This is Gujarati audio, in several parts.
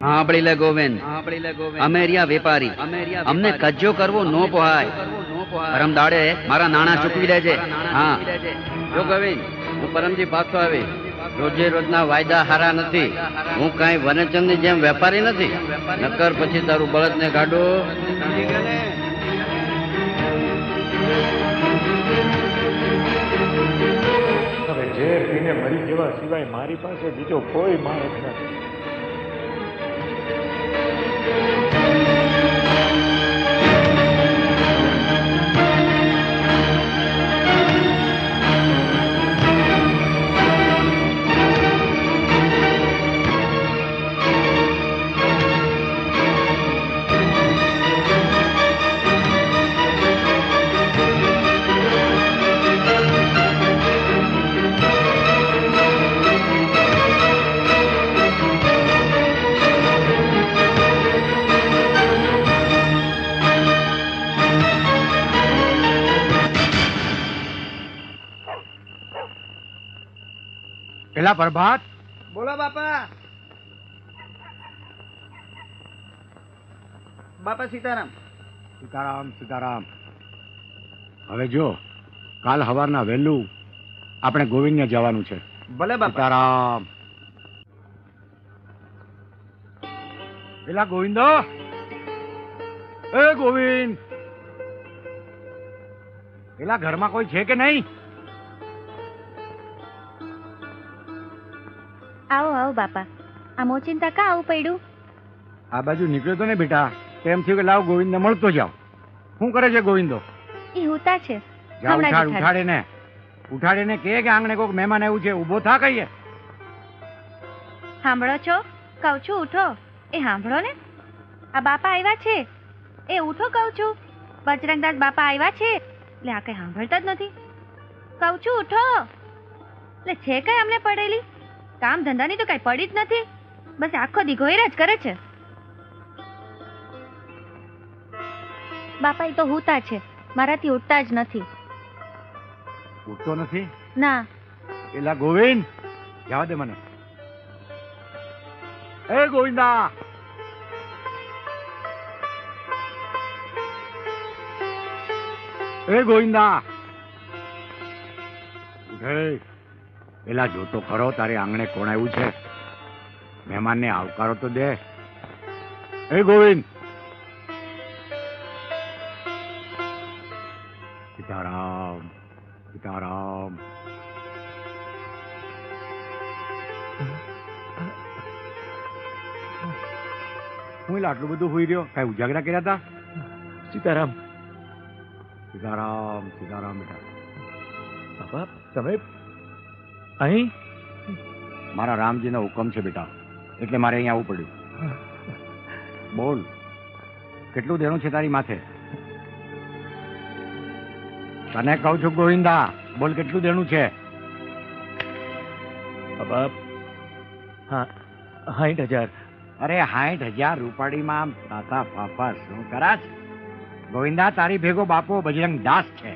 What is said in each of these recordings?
સાંભળી લે ગોવિંદ અમેરિયા વેપારી અમને કજ્જો કરવો નો પોહાય. પરમ દાડે મારા નાણા ચૂકવી દેજે. હા. જો ગોવિંદ હું પરમજી પાછો આવી રોજે રોજના વાયદા હારા નથી. હું કાંઈ વનચંદની જેમ વેપારી નથી. નકર પછી તારું બળદને કાઢો હવે ઝેર પીને મરી જવા સિવાય મારી પાસે બીજો કોઈ માણસ નથી. પેલા પ્રભાત. બોલો બાપા. બાપા સીતારામ. સીતારામ સીતારામ. હવે જો કાલ સવારના વહેલું આપણે ગોવિંદને જવાનું છે. ભલે સીતારામ. પેલા ગોવિંદ. એ ગોવિંદ. પેલા ઘરમાં કોઈ છે કે નહીં? આવો આવો બાપા. આ મોચિંતા કા આવું પડ્યું? આ બાજુ નીકળ્યો તો ને બેટા. તેમ થયું કે લાવ ગોવિંદને મળતો જાવ શું કરે છે ગોવિંદો? એ હુતા છે. જા. ઉઠાડે ને. ઉઠાડે ને કે કે આંગણે કોઈક મહેમાન આવ્યું છે? ઊભો થા કહીએ. સાંભળો છો? કહું છું ઉઠો. એ સાંભળો ને. આ બાપા આવ્યા છે. એ ઉઠો કહું છું. બજરંગદાસ બાપા આવ્યા છે. એટલે આ કઈ સાંભળતા જ નથી. કહું છું ઉઠો. એટલે છે કઈ અમને પડેલી? કામ ધંધાની તો કઈ પડી જ નથી. બસ આખો દી ગોયરા જ કરે છે. બાપા એ તો હુતા છે. મારાથી ઉઠતા જ નથી. ઉઠતો નથી? ના. એલા ગોવિંદ જવા દે મને. એ ગોવિંદા! એ ગોવિંદા! ઉઠે. પેલા જોતો ખરો તારે આંગણે કોણ આવ્યું છે? મહેમાનને આવકારો તો દે. એ ગોવિંદ! સીતારામ સીતારામ. હું એટલે આટલું બધું હોઈ રહ્યો? કઈ ઉજાગરા કર્યા હતા સીતારામ. સીતારામ સીતારામ બેટા. બાપા તમે અહીં? મારા રામજીનો હુકમ છે બેટા. એટલે મારે અહીંયા આવવું પડ્યું. બોલ કેટલું દેણું છે તારી માથે? તને કહું છું ગોવિંદા બોલ કેટલું દેણું છે? હા સાઠ હજાર. અરે સાઠ હજાર રૂપાડીમાં તાતા પાપા શું કરાશ ગોવિંદા તારી ભેગો બાપો બજરંગ દાસ છે.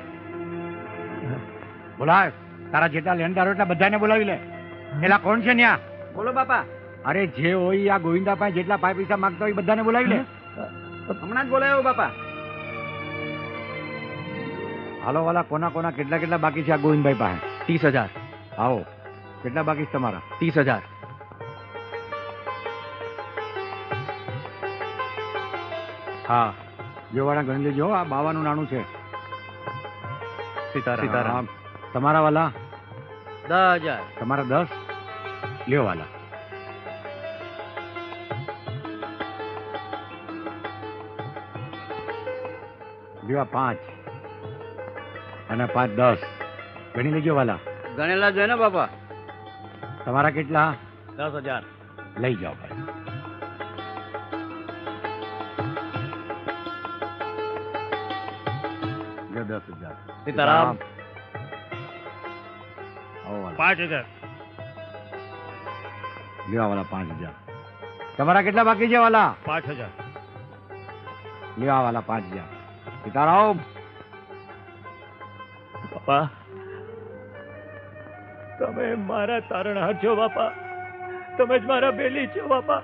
બોલાવ તારા જેટલા લેણદારો એટલા બધાને બોલાવી લે. એલા કોણ છે ન્યા? બોલો બાપા. અરે જે હોય આ ગોવિંદા પાસે જેટલા પાંચ પૈસા માંગતા હોય બધાને બોલાવી લે. હમણાં જ બોલાયો બાપા. હાલો વાલા કોના કોના કેટલા કેટલા બાકી છે આ ગોવિંદભાઈ પાસે? ત્રીસ હજાર. આવો. કેટલા બાકી છે તમારા? ત્રીસ હજાર. હા. જોવાળા ગણી લેજો આ બાવાનું નાણું છે. સીતારામ. સીતારામ. તમારા વાલા? દસ હજાર. તમારા દસ? લ્યો વાલા. લ્યો પાંચ. અને પાંચ દસ. ગણી લેજો વાલા. ગણેલા જોઈએ ને બાપા? તમારા કેટલા? દસ હજાર. લઈ જાઓ ભાઈ. દસ હજાર. સીતારામ. આવો વાલા પાંચ હજાર. લ્યો વાલા પાંચ હજાર. તમારા કેટલા બાકી છે વાલા? પાંચ હજાર. લેવા વાલા પાંચ હજાર. સીતારામ. બાપા તમે મારા તારણહાર છો બાપા. તમે જ મારા બેલી છો બાપા.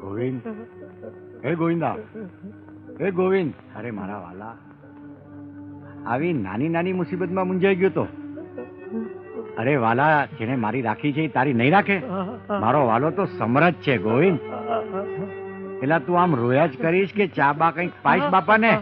ગોવિંદ. હે ગોવિંદા. હે ગોવિંદ. અરે મારા વાલા આવી નાની નાની મુસીબતમાં મૂંઝાઈ ગયો તો? અરે વાલા જેને મારી રાખી છે તારી નહીં રાખે? મારો વાલો તો સમરજ છે, ગોવિંદ. પેલા તું આમ રોયા જ કરીશ કે ચા બા કંઈક પાઈશ બાપાને?